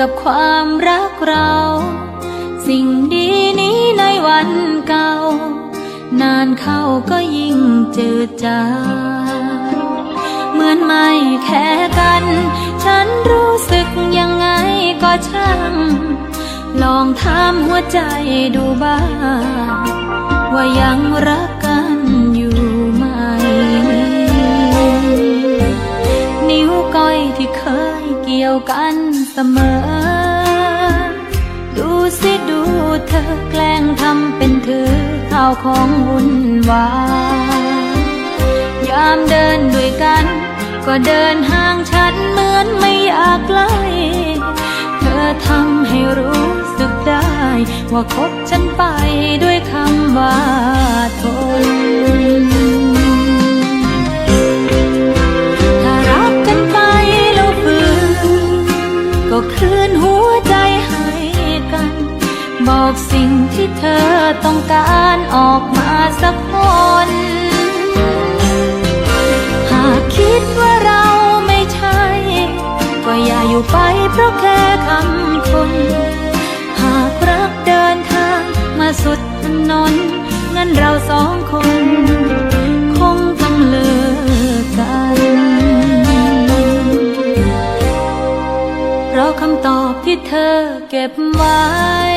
กับความรักเรา สิ่งดีนี้ในวันเก่า นานเข้าก็ยิ่งจืดจางเหมือนไม่แค่กัน ฉันรู้สึกยังไงก็ช่าง ลองถามหัวใจดูบ้าง ว่ายังรักกันอยู่ไหม นิ้วก้อยที่เคยเกี่ยวกันเสมอ อแกล้งทำเป็นถือข้าวของวุ่นวายยามเดินด้วยกัน ก็เดินห่างฉันเหมือนไม่อยากใกล้เธอทำให้รู้สึกได้ ว่าคบฉันไปด้วยคำว่าทนถ้ารักกันไปแล้วฝืน อกสิ่งที่เธอต้องการออกมาสักคน หากคิดว่าเราไม่ใช่ ก็อย่าอยู่ไปเพราะแค่คำคน หากรักเดินทางมาสุดถนนงั้นเราสองคนคงต้องเลิกกัน เพราะคำตอบที่เธอเก็บไว้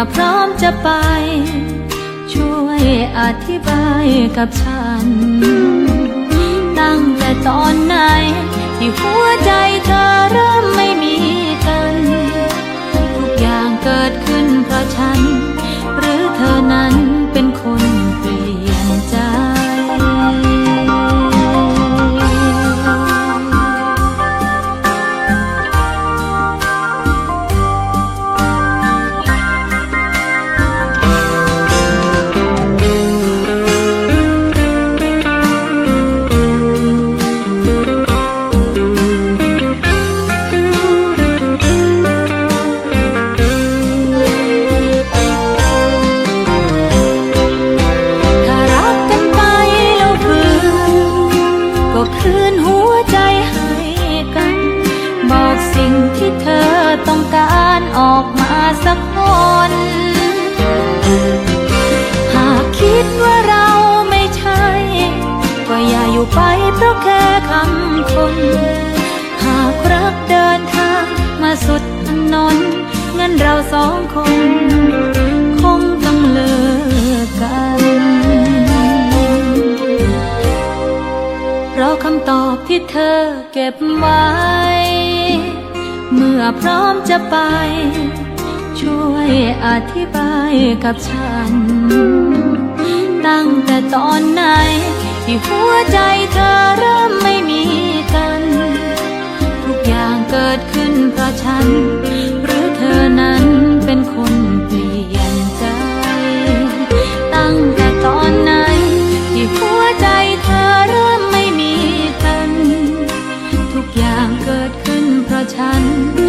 อพร้อมจะไป ช่วยอธิบายกับฉัน ที่เธอต้องการออกมาสักคน หากคิดว่าเราไม่ใช่ ก็อย่าอยู่ไปเพราะแค่คำคน หากรักเดินทางมาสุดถนนงั้นเราสองคน คงต้องเลิกกัน เพราะคำตอบที่เธอเก็บไว้ มื่อพร้อมจะไป ช่วยอธิบายกับฉัน ตั้งแต่ตอนไหน ที่หัวใจเธอเริ่มไม่มีกัน ทุกอย่างเกิดขึ้นเพราะฉัน หรือเธอนั้นเป็นคนเปลี่ยนใจ ตั้งแต่ตอนไหน ที่หัวใจเธอเริ่มไม่มีกัน ทุกอย่างเกิดขึ้นเพราะฉัน